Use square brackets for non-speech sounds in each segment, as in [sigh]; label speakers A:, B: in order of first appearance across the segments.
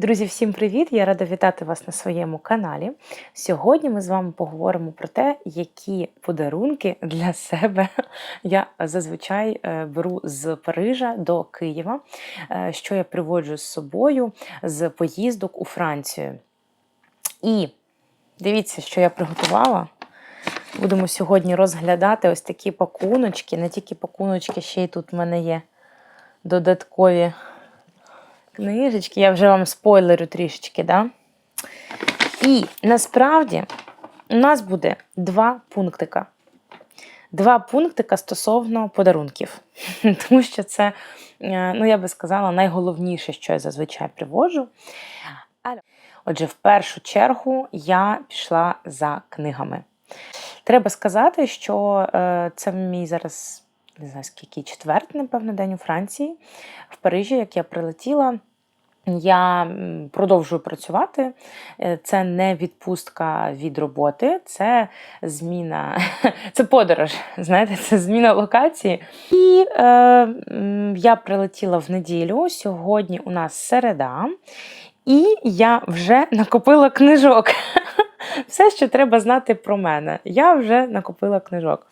A: Друзі, всім привіт! Я рада вітати вас на своєму каналі. Сьогодні ми з вами поговоримо про те, які подарунки для себе [laughs] я зазвичай е, беру з Парижа до Києва, е, що я приводжу з собою з поїздок у Францію. І дивіться, що я приготувала. Будемо сьогодні розглядати ось такі пакуночки. Не тільки пакуночки, ще й тут в мене є додаткові книжечки. Я вже вам спойлерю трішечки, да? І насправді у нас буде два пунктика. Два пунктика стосовно подарунків. [laughs] Тому що це, е, ну я би сказала, найголовніше, що я зазвичай приводжу. Отже, в першу чергу я пішла за книгами. Треба сказати, що е, це мій зараз не знаю скільки четвертий, напевно, день у Франції, в Парижі, як я прилетіла. Я продовжую працювати. Е, Це не відпустка від роботи, це зміна, [laughs] це подорож. Знаєте, це зміна локації. І е, я прилетіла в неділю. Сьогодні у нас середа, і я вже накопила книжок. [laughs] Все, що треба знати про мене. Я вже накопила книжок.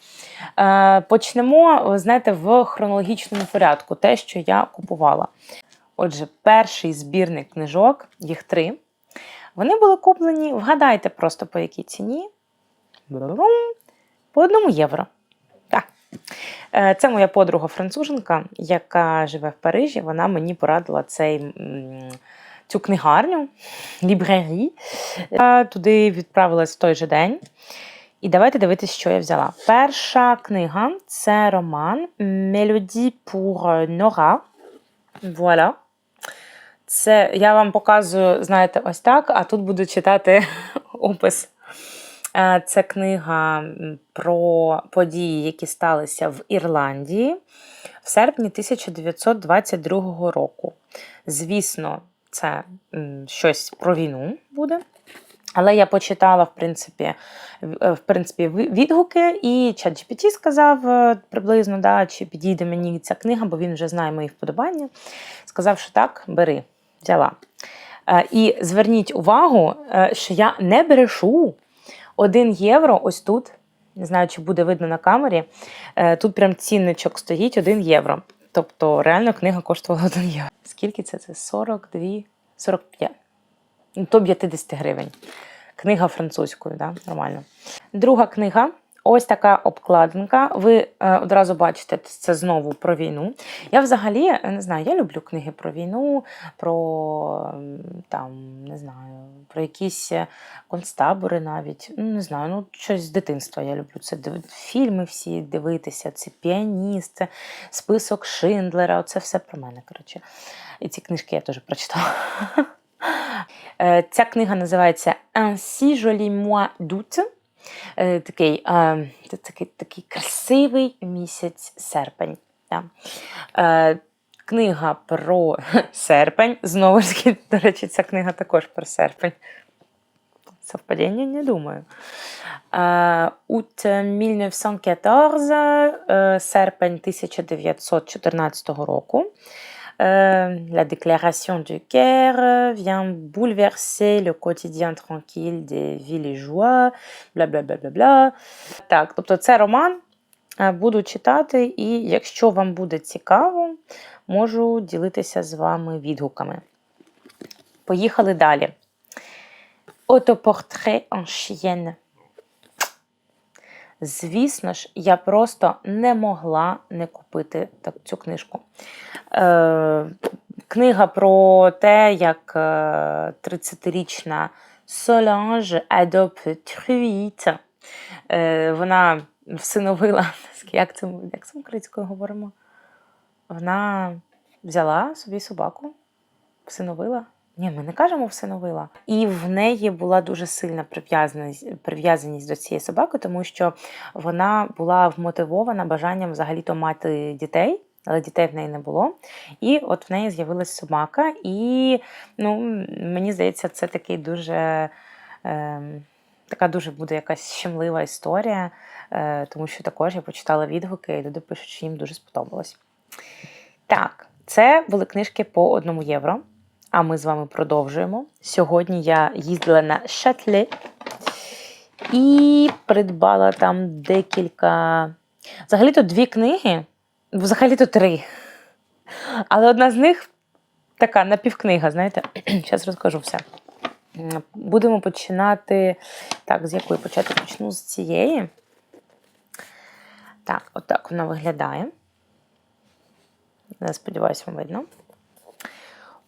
A: Е, Почнемо, знаєте, в хронологічному порядку, те, що я купувала. Отже, перший збірник книжок, їх три. Вони були куплені, вгадайте просто по якій ціні. По одному євро. Так. Е, Це моя подруга француженка, яка живе в Парижі. Вона мені порадила цей, цю книгарню, лібрері. Я туди відправилась в той же день. І давайте дивитися, що я взяла. Перша книга це роман Мелодie pour Nora. Voilà. Це я вам показую, знаєте, ось так, а тут буду читати [laughs] опис. Е, Це книга про події, які сталися в Ірландії в серпні 1922 року. Звісно, це щось про війну буде. Але я почитала, в принципі, в- е, принципі, відгуки, і ChatGPT сказав е, приблизно, да, чи підійде мені ця книга, бо він вже знає мої вподобання. Сказав, що так, бери, взяла. Е, І зверніть увагу, що я не брешу 1 євро ось тут. Не знаю, чи буде видно на камері. Тут прям цінничок стоїть 1 євро. Тобто реально книга коштувала 1 євро. Скільки це? Це 42, 45. Ну, до 50 гривень. Книга французькою, да? нормально. Друга книга. Ось така обкладинка. Ви е, одразу бачите, це знову про війну. Я взагалі е, не знаю, я люблю книги про війну, про там, не знаю, про якісь е, концтабори навіть. Ну, не знаю, ну щось з дитинства я люблю. Це фільми всі дивитися, це піаніст, список Шиндлера. Оце все про мене. коротше. І ці книжки я теж прочитала. [laughs] Ця книга називається Ainsi joli mois d'août. Е, Такий, е, такий, такий красивий місяць серпень. Да. Е, Книга про [laughs] серпень. Знову ж таки, до речі, ця книга також про серпень. Совпадіння, не думаю. Ут 1914, е, серпень 1914 року. Euh, la déclaration du Caire vient bouleverser le quotidien tranquille des villageois, бла бла бла бла. Так, тобто це роман. е, Буду читати, і якщо вам буде цікаво, можу ділитися з вами відгуками. Поїхали далі. Autoportrait en chienne. Звісно ж, я просто не могла не купити цю книжку. Е, книга про те, як е, 30-річна Solange Adobe Truite. Е, вона всиновила, [laughs] як це, як це українською говоримо? Вона взяла собі собаку, всиновила. Ні, ми не кажемо всиновила. І в неї була дуже сильна прив'язаність, прив'язаність до цієї собаки, тому що вона була вмотивована бажанням взагалі-то мати дітей, але дітей в неї не було. І от в неї з'явилась собака, і ну, мені здається, це такий дуже. Е, Така дуже буде якась щемлива історія, е, тому що також я почитала відгуки, і люди пишуть, що їм дуже сподобалось. Так, це були книжки по одному євро. А ми з вами продовжуємо. Сьогодні я їздила на Шатле і придбала там декілька. Взагалі-то дві книги, взагалі-то три. Але одна з них така напівкнига, знаєте, [clears throat] зараз розкажу все. Будемо починати. Так, з якої почати? Почну з цієї. Так, отак вона виглядає. Сподіваюся, вам видно.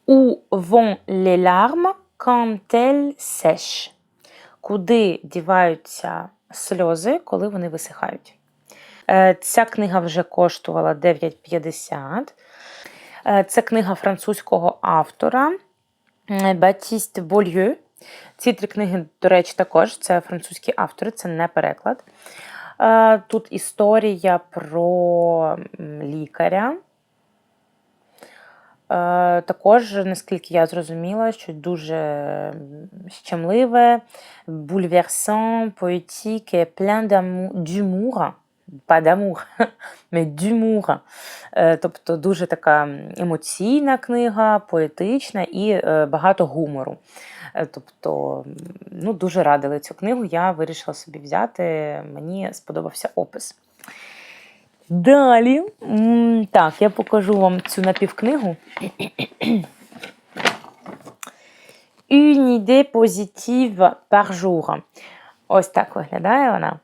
A: Où vont les larmes quand elles sèchent? Куди діваються сльози, коли вони висихають? Е, Ця книга вже коштувала 9,50. Е, Це книга французького автора Батіст Больє. Ці три книги, до речі, також це французькі автори, це не переклад. Е, Тут історія про лікаря. Е, Також, наскільки я зрозуміла, що дуже щемливе, poétique et plein d'humour. Pas d'amour, [laughs] mais d'humour. Е, Тобто дуже така емоційна книга, поетична і е, багато гумору. Тобто, ну, дуже радили цю книгу. Я вирішила собі взяти. Мені сподобався опис. Далі. Так, я покажу вам цю напівкнигу. [clears throat] Une idée positive par jour. Ось так виглядає вона.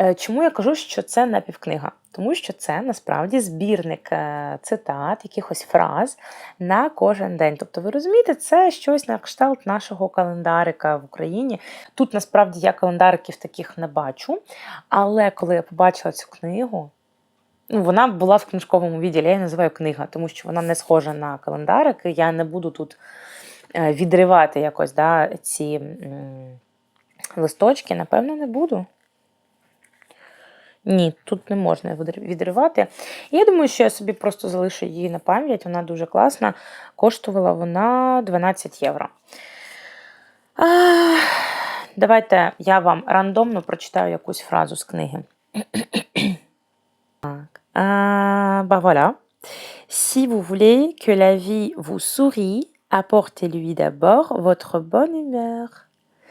A: Е, Чому я кажу, що це напівкнига? Тому що це насправді збірник е, цитат, якихось фраз на кожен день. Тобто, ви розумієте, це щось на кшталт нашого календарика в Україні. Тут насправді я календариків таких не бачу. Але коли я побачила цю книгу, ну, вона була в книжковому відділі, я її називаю книга, тому що вона не схожа на календарики. Я не буду тут е, відривати якось да, ці листочки, напевно, не буду. Ні, тут не можна відри- відривати. Я думаю, що я собі просто залишу її на пам'ять. Вона дуже класна. Коштувала вона 12 євро. А, давайте я вам рандомно прочитаю якусь фразу з книги. Так. Bah voilà. Si vous voulez que la vie vous sourie, apportez-lui d'abord votre bonne humeur.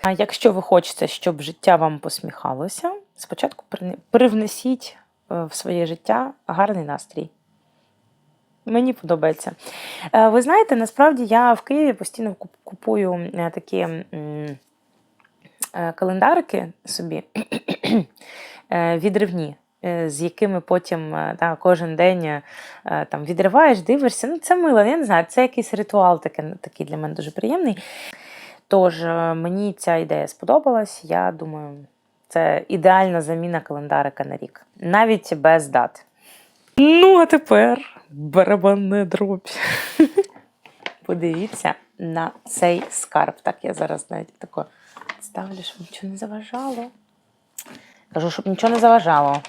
A: А якщо ви хочете, щоб життя вам посміхалося, спочатку привнесіть е, в своє життя гарний настрій. Мені подобається. Е, Ви знаєте, насправді я в Києві постійно купую е, такі календарики собі [clears throat] відривні. Е, З якими потім е, та, кожен день е, там відриваєш, дивишся. Ну, це мило, я не знаю, це якийсь ритуал такий, такий для мене дуже приємний. Тож мені ця ідея сподобалась. Я думаю, це ідеальна заміна календарика на рік, навіть без дат. Ну, а тепер барабанне дробь. [laughs] Подивіться на цей скарб. Так, я зараз навіть тако ставлю, щоб нічого не заважало. Кажу, щоб нічого не заважало.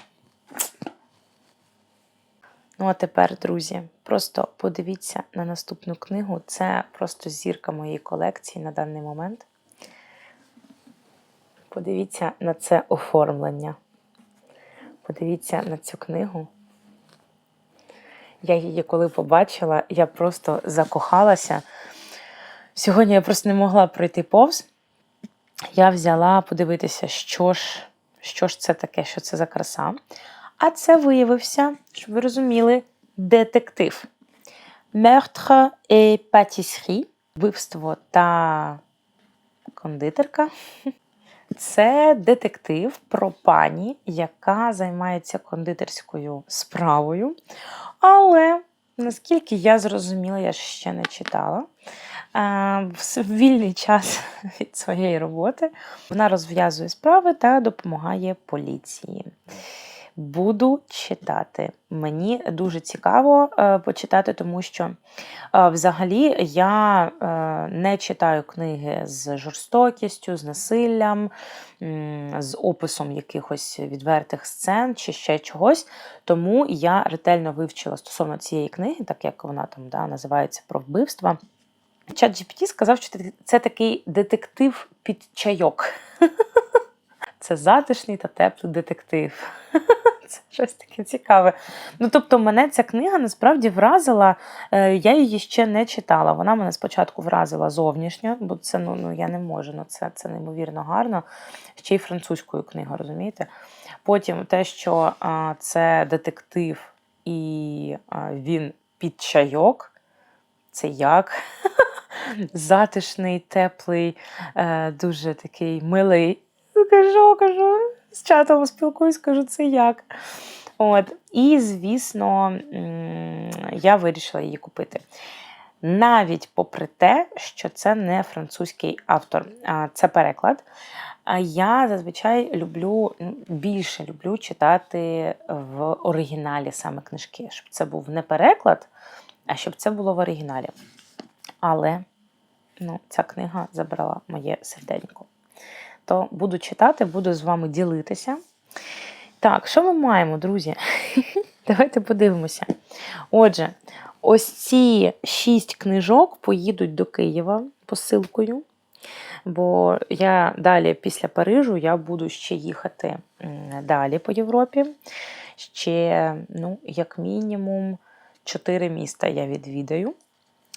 A: Ну, а тепер, друзі, просто подивіться на наступну книгу. Це просто зірка моєї колекції на даний момент. Подивіться на це оформлення. Подивіться на цю книгу. Я її коли побачила, я просто закохалася. Сьогодні я просто не могла пройти повз. Я взяла подивитися, що ж, що ж це таке, що це за краса. А це виявився, щоб ви розуміли, детектив. Meurtre et pâtisserie. Вбивство та кондитерка. Це детектив про пані, яка займається кондитерською справою. Але, наскільки я зрозуміла, я ще не читала. е, В вільний час [laughs] від своєї роботи вона розв'язує справи та допомагає поліції. Буду читати. Мені дуже цікаво е, почитати, тому що е, взагалі я е, не читаю книги з жорстокістю, з насиллям, з описом якихось відвертих сцен чи ще чогось. Тому я ретельно вивчила стосовно цієї книги, так як вона там да, називається про вбивства. Чат GPT сказав, що це такий детектив під чайок. [laughs] це затишний та теплий детектив. [laughs] Це щось таке цікаве. Ну, тобто, мене ця книга насправді вразила. Е, Я її ще не читала. Вона мене спочатку вразила зовнішньо, бо це ну, ну я не можу. Ну, це, це неймовірно гарно. Ще й французькою книга, розумієте? Потім те, що а, це детектив і а, він під чайок. Це як? [laughs] Затишний, теплий, е, дуже такий милий. Кажу, кажу, з чатом спілкуюсь, кажу, це як. От. І, звісно, я вирішила її купити. Навіть попри те, що це не французький автор, а це переклад. Я зазвичай люблю більше люблю читати в оригіналі саме книжки, щоб це був не переклад, а щоб це було в оригіналі. Але ну, ця книга забрала моє серденько. То буду читати, буду з вами ділитися. Так, що ми маємо, друзі? [laughs] Давайте подивимося. Отже, ось ці шість книжок поїдуть до Києва посилкою. Бо я далі після Парижу я буду ще їхати далі по Європі. Ще, ну, як мінімум, чотири міста я відвідаю,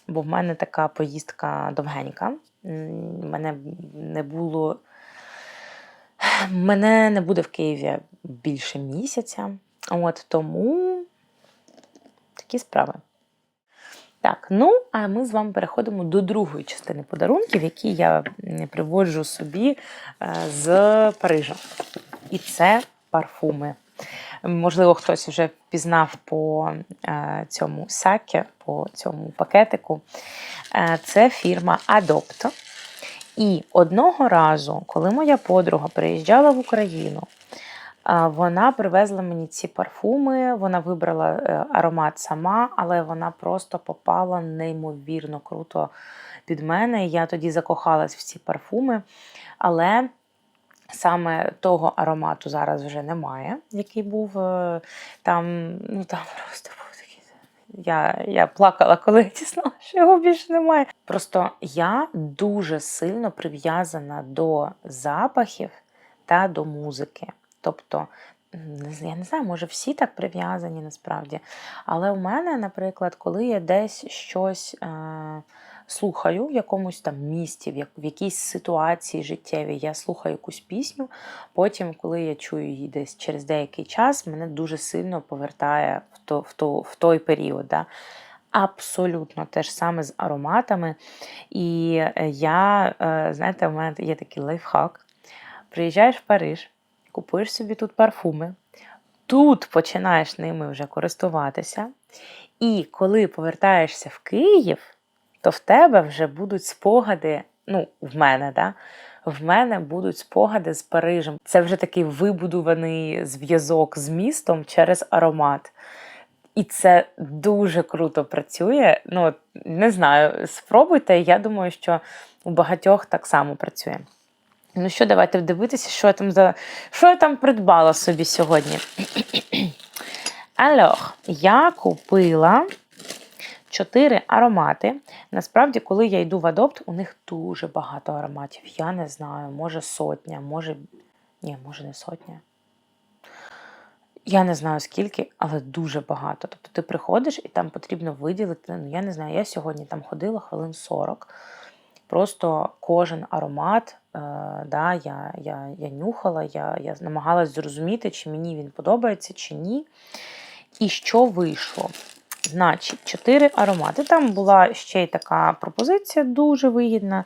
A: бо в мене така поїздка довгенька. М, Мене не було. Мене не буде в Києві більше місяця. От тому такі справи. Так, ну а ми з вами переходимо до другої частини подарунків, які я приводжу собі е, з Парижа. І це парфуми. Можливо, хтось вже пізнав по е, цьому сакі, по цьому пакетику. Е, це фірма Adopt. І одного разу, коли моя подруга приїжджала в Україну, Вона привезла мені ці парфуми, вона вибрала е, аромат сама, але вона просто попала неймовірно круто під мене. Я тоді закохалась в ці парфуми, але саме того аромату зараз вже немає, який був е, там, ну там [laughs] просто. Я, я плакала, коли [laughs] я дізнала, що його більше немає. Просто я дуже сильно прив'язана до запахів та до музики. Тобто, я не знаю, може всі так прив'язані насправді. Але у мене, наприклад, коли я десь щось е, слухаю в якомусь там місті, в, як, в якійсь ситуації життєвій, я слухаю якусь пісню, потім, коли я чую її десь через деякий час, мене дуже сильно повертає в, то, в, то, в той період. Да? Абсолютно те ж саме з ароматами. І е, я, е, знаєте, у мене є такий лайфхак. Приїжджаєш в Париж, купуєш собі тут парфуми, тут починаєш ними вже користуватися. І коли повертаєшся в Київ, то в тебе вже будуть спогади, ну, в мене, да? в мене будуть спогади з Парижем. Це вже такий вибудований зв'язок з містом через аромат. І це дуже круто працює. Ну, не знаю, спробуйте. Я думаю, що у багатьох так само працює. Ну що, давайте дивитися, що я там за що я там придбала собі сьогодні. [clears throat] Alors, я купила чотири аромати. Насправді, коли я йду в Adopt, у них дуже багато ароматів. Я не знаю, може сотня, може. Ні, може не сотня. Я не знаю скільки, але дуже багато. Тобто ти приходиш і там потрібно виділити. Ну, я не знаю, я сьогодні там ходила хвилин 40. Просто кожен аромат, е, да, я, я, я нюхала, я, я намагалась зрозуміти, чи мені він подобається, чи ні. І що вийшло? Значить, чотири аромати. Там була ще й така пропозиція, дуже вигідна.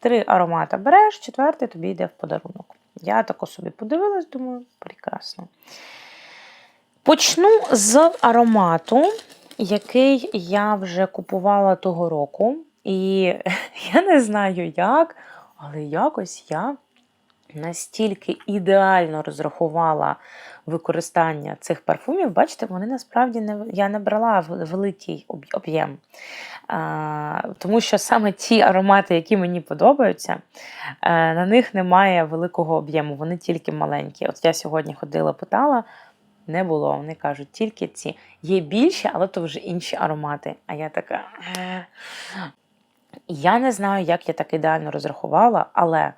A: Три аромати береш, четвертий тобі йде в подарунок. Я тако собі подивилась, думаю, прекрасно. Почну з аромату, який я вже купувала того року. І [laughs] я не знаю як, але якось я настільки ідеально розрахувала використання цих парфумів. Бачите, вони насправді не я не брала великий об'єм. Тому що саме ті аромати, які мені подобаються, е, на них немає великого об'єму, вони тільки маленькі. От я сьогодні ходила, питала. Не було. Вони кажуть, тільки ці. Є більші, але то вже інші аромати. А я така. «Е». Я не знаю, як я так ідеально розрахувала, але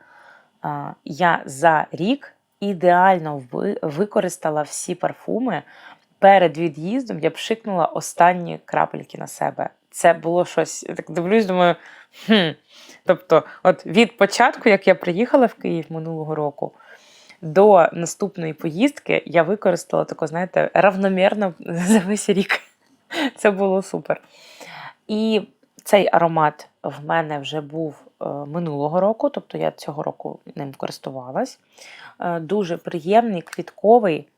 A: а, я за рік ідеально ви- використала всі парфуми. Перед від'їздом я пшикнула останні крапельки на себе. Це було щось. Я так дивлюсь, думаю. Хм. Тобто, от від початку, як я приїхала в Київ минулого року, до наступної поїздки я використала тако, знаєте, равномірно [laughs] за весь рік. Це було супер. І цей аромат в мене вже був минулого року, тобто я цього року ним користувалась. Е, Дуже приємний, квітковий,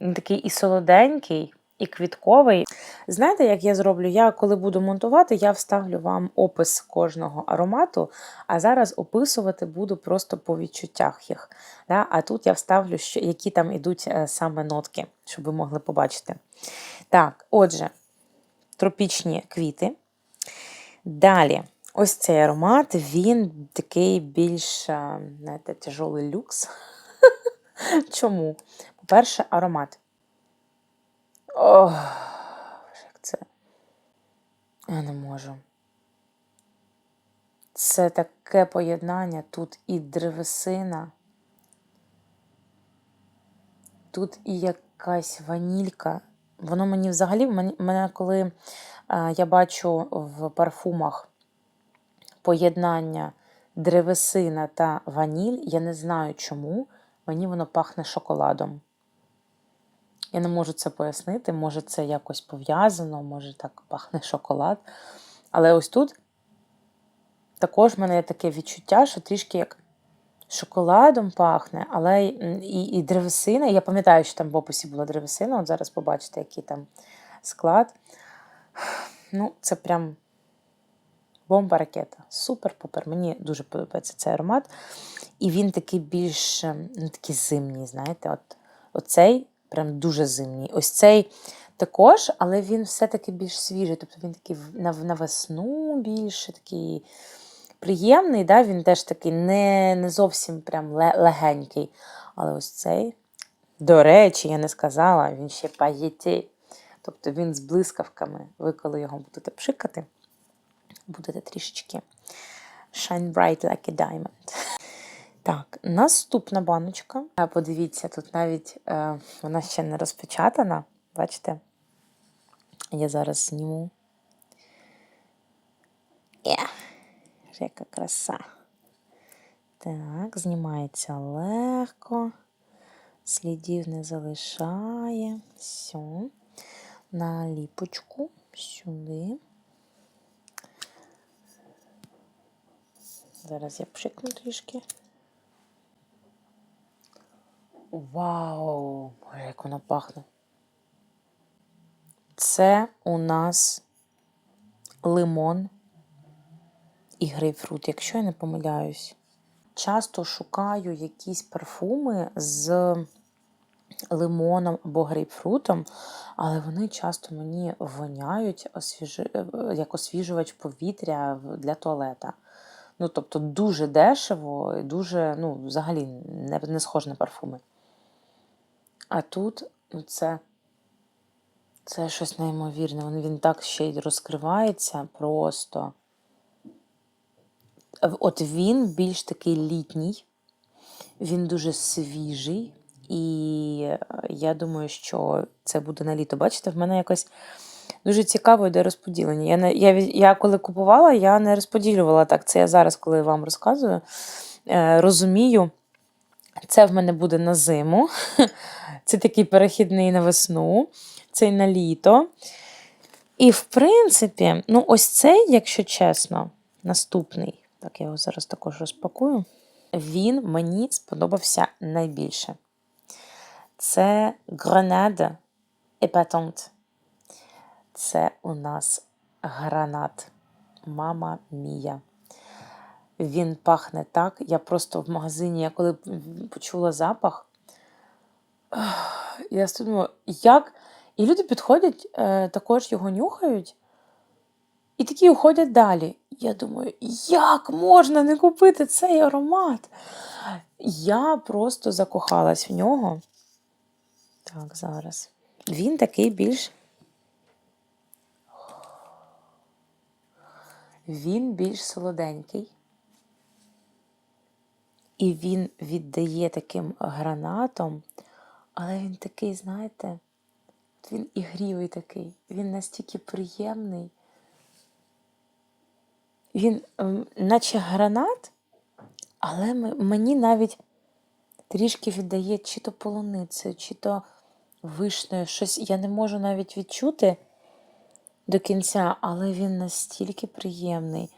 A: такий і солоденький, і квітковий. Знаєте, як я зроблю? Я коли буду монтувати, я вставлю вам опис кожного аромату, а зараз описувати буду просто по відчуттях їх. Да? А тут я вставлю, що, які там ідуть е, саме нотки, щоб ви могли побачити. Так, отже, тропічні квіти. Далі, ось цей аромат, він такий більш, е, знаєте, тяжолий люкс. [laughs] Чому? По-перше, аромат. Ох, як це. Я не можу. Це таке поєднання. Тут і древесина, тут і якась ванілька. Воно мені взагалі, мене коли е, я бачу в парфумах поєднання древесина та ваніль, я не знаю чому, мені воно пахне шоколадом. Я не можу це пояснити, може це якось пов'язано, може так пахне шоколад. Але ось тут також в мене є таке відчуття, що трішки як шоколадом пахне, але і, і древесина. Я пам'ятаю, що там в описі була древесина, от зараз побачите, який там склад. Ну, це прям бомба ракета. Супер-пупер. Мені дуже подобається цей аромат. І він такий більш ем, ну, такий зимній, знаєте, от оцей прям дуже зимній. Ось цей також, але він все-таки більш свіжий. Тобто він такий на, на весну більше такий приємний, да? він теж такий не, не зовсім прям легенький. Але ось цей, до речі, я не сказала, він ще паєтей. Тобто він з блискавками. Ви коли його будете пшикати, будете трішечки shine bright like a diamond. Так, наступна баночка. Подивіться, тут навіть е, вона ще не розпечатана. Бачите? Я зараз зніму. Є. Яка краса. Так, знімається легко. Слідів не залишає. Все. На ліпочку сюди. Зараз я пшикну трішки. Вау! Як воно пахне. Це у нас лимон і грейпфрут, якщо я не помиляюсь. Часто шукаю якісь парфуми з лимоном або грейпфрутом, але вони часто мені воняють як освіжувач повітря для туалета. Ну, тобто дуже дешево і дуже, ну, взагалі не, не схоже на парфуми. А тут ну, це, це щось неймовірне. Він, він так ще й розкривається просто. От він більш такий літній, він дуже свіжий, і я думаю, що це буде на літо. Бачите, в мене якось дуже цікаво йде розподілення. Я, не, я, я коли купувала, я не розподілювала так. Це я зараз, коли вам розказую, е, розумію. Це в мене буде на зиму. [laughs] Це такий перехідний на весну, цей на літо. І, в принципі, ну, ось цей, якщо чесно, наступний, так я його зараз також розпакую. Він мені сподобався найбільше. Це Grenade Epatante. Це у нас гранат. Мама мія. Він пахне так. Я просто в магазині, я коли почула запах, [sighs] я думаю, як. І люди підходять, е, також його нюхають, і такі уходять далі. Я думаю, як можна не купити цей аромат? Я просто закохалась в нього. Так, зараз. Він такий більш. Він більш солоденький. І він віддає таким гранатом, але він такий, знаєте, він ігрівий такий, він настільки приємний. Він, ем, наче гранат, але мені навіть трішки віддає чи то полуницею, чи то вишнею. Щось я не можу навіть відчути до кінця, але він настільки приємний.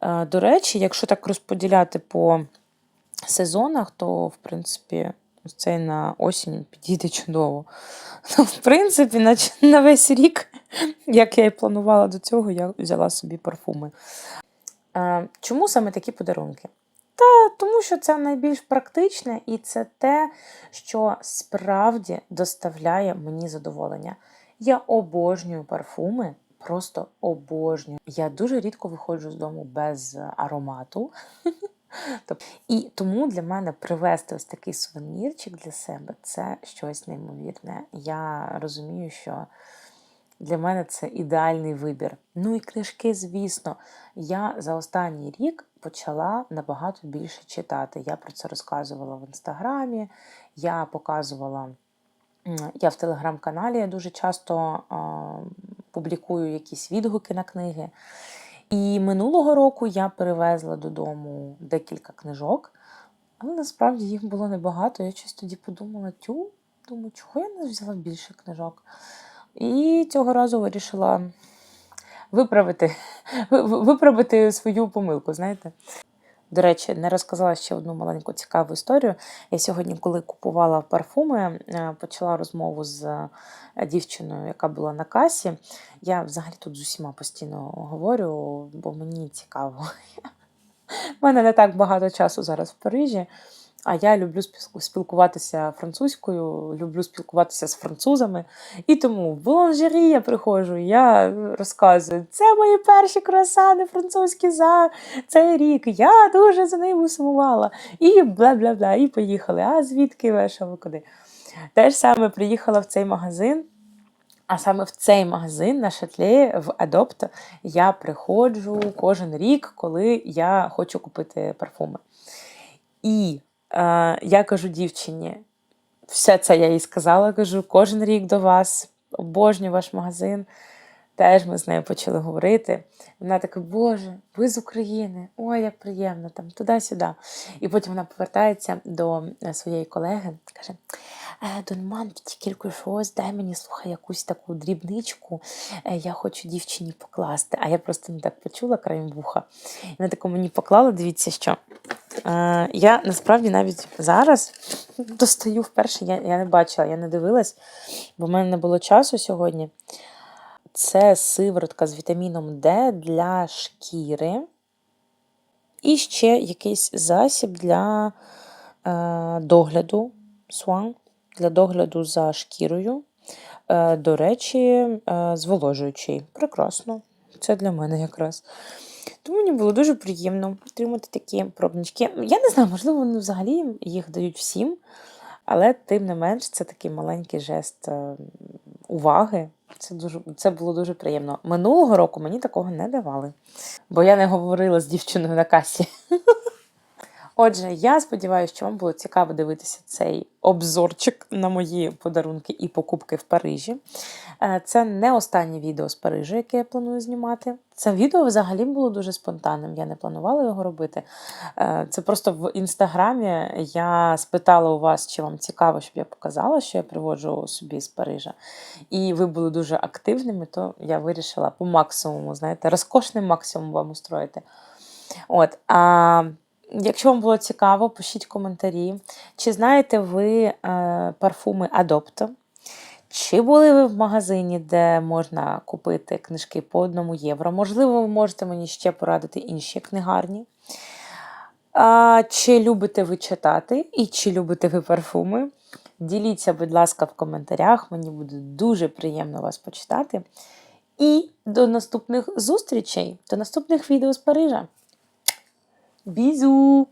A: Е, До речі, якщо так розподіляти по сезонах, то, в принципі, цей на осінь підійде чудово. [laughs] Ну, в принципі, на, весь рік, як я і планувала до цього, я взяла собі парфуми. Е, Чому саме такі подарунки? Та тому, що це найбільш практичне, і це те, що справді доставляє мені задоволення. Я обожнюю парфуми, просто обожнюю. Я дуже рідко виходжу з дому без аромату. [laughs] І тому для мене привезти ось такий сувенірчик для себе це щось неймовірне. Я розумію, що для мене це ідеальний вибір. Ну і книжки, звісно, я за останній рік почала набагато більше читати. Я про це розказувала в інстаграмі, я показувала. Я в телеграм-каналі дуже часто публікую якісь відгуки на книги. І минулого року я перевезла додому декілька книжок, але насправді їх було небагато. Я щось тоді подумала: тю, думаю, чого я не взяла більше книжок. І цього разу вирішила виправити, [laughs] ви- ви- виправити свою помилку, знаєте. До речі, не розказала ще одну маленьку цікаву історію. Я сьогодні, коли купувала парфуми, е, почала розмову з е, дівчиною, яка була на касі. Я взагалі тут з усіма постійно говорю, бо мені цікаво. [laughs] У мене не так багато часу зараз в Парижі, а я люблю спілкуватися французькою, люблю спілкуватися з французами. І тому в Буланжері я приходжу, я розказую, це мої перші круасани французькі за цей рік. Я дуже за ними сумувала. І бла-бла-бла, і поїхали. А звідки ви, що ви куди? Те ж саме приїхала в цей магазин. А саме в цей магазин на шатлі в Adopt я приходжу кожен рік, коли я хочу купити парфуми. І е, я кажу дівчині, все це я їй сказала, кажу, кожен рік до вас, обожнюю ваш магазин. Теж ми з нею почали говорити. Вона така, Боже, ви з України, ой, як приємно, там туди-сюди. І потім вона повертається до е, своєї колеги, каже: «Е, Донман, тільки щось, дай мені слухай якусь таку дрібничку, е, я хочу дівчині покласти. А я просто не так почула краєм вуха. І вона таку мені поклала, дивіться, що. Е, я насправді навіть зараз достаю вперше, я, я не бачила, я не дивилась, бо в мене не було часу сьогодні. Це сиворотка з вітаміном Д для шкіри. І ще якийсь засіб для е, догляду Swan, для догляду за шкірою. Е, до речі, е, зволожуючий. Прекрасно. Це для мене якраз. Тому мені було дуже приємно отримати такі пробнички. Я не знаю, можливо, вони взагалі їх дають всім, але тим не менш, це такий маленький жест е, уваги. Це, дуже, це було дуже приємно. Минулого року мені такого не давали, бо я не говорила з дівчиною на касі. [laughs] Отже, я сподіваюся, що вам було цікаво дивитися цей обзорчик на мої подарунки і покупки в Парижі. Е, Це не останнє відео з Парижу, яке я планую знімати. Це відео взагалі було дуже спонтанним. Я не планувала його робити. Е, Це просто в інстаграмі я спитала у вас, чи вам цікаво, щоб я показала, що я приводжу собі з Парижа. І ви були дуже активними, то я вирішила по максимуму, знаєте, розкошним максимум вам устроїти. От, а якщо вам було цікаво, пишіть коментарі. Чи знаєте ви е, парфуми Adopt? Чи були ви в магазині, де можна купити книжки по одному євро? Можливо, ви можете мені ще порадити інші книгарні. А, чи любите ви читати і чи любите ви парфуми? Діліться, будь ласка, в коментарях. Мені буде дуже приємно вас почитати. І до наступних зустрічей, до наступних відео з Парижа. Bisous.